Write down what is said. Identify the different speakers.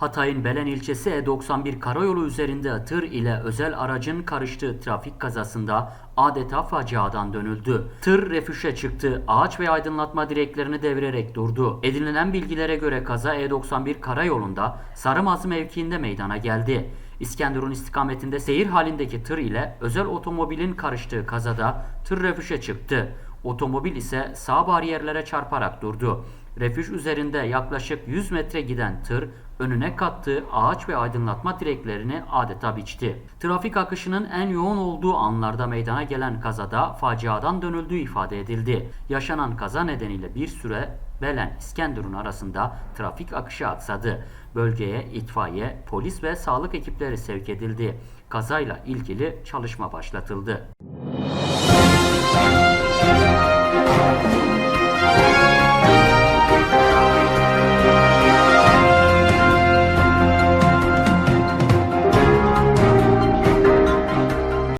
Speaker 1: Hatay'ın Belen ilçesi E91 karayolu üzerinde tır ile özel aracın karıştığı trafik kazasında adeta faciadan dönüldü. Tır refüje çıktı, ağaç ve aydınlatma direklerini devirerek durdu. Edinilen bilgilere göre kaza E91 karayolunda Sarımazı mevkiinde meydana geldi. İskenderun istikametinde seyir halindeki tır ile özel otomobilin karıştığı kazada tır refüje çıktı. Otomobil ise sağ bariyerlere çarparak durdu. Refüj üzerinde yaklaşık 100 metre giden tır önüne kattığı ağaç ve aydınlatma direklerini adeta biçti. Trafik akışının en yoğun olduğu anlarda meydana gelen kazada faciadan dönüldüğü ifade edildi. Yaşanan kaza nedeniyle bir süre Belen İskenderun arasında trafik akışı aksadı. Bölgeye itfaiye, polis ve sağlık ekipleri sevk edildi. Kazayla ilgili çalışma başlatıldı.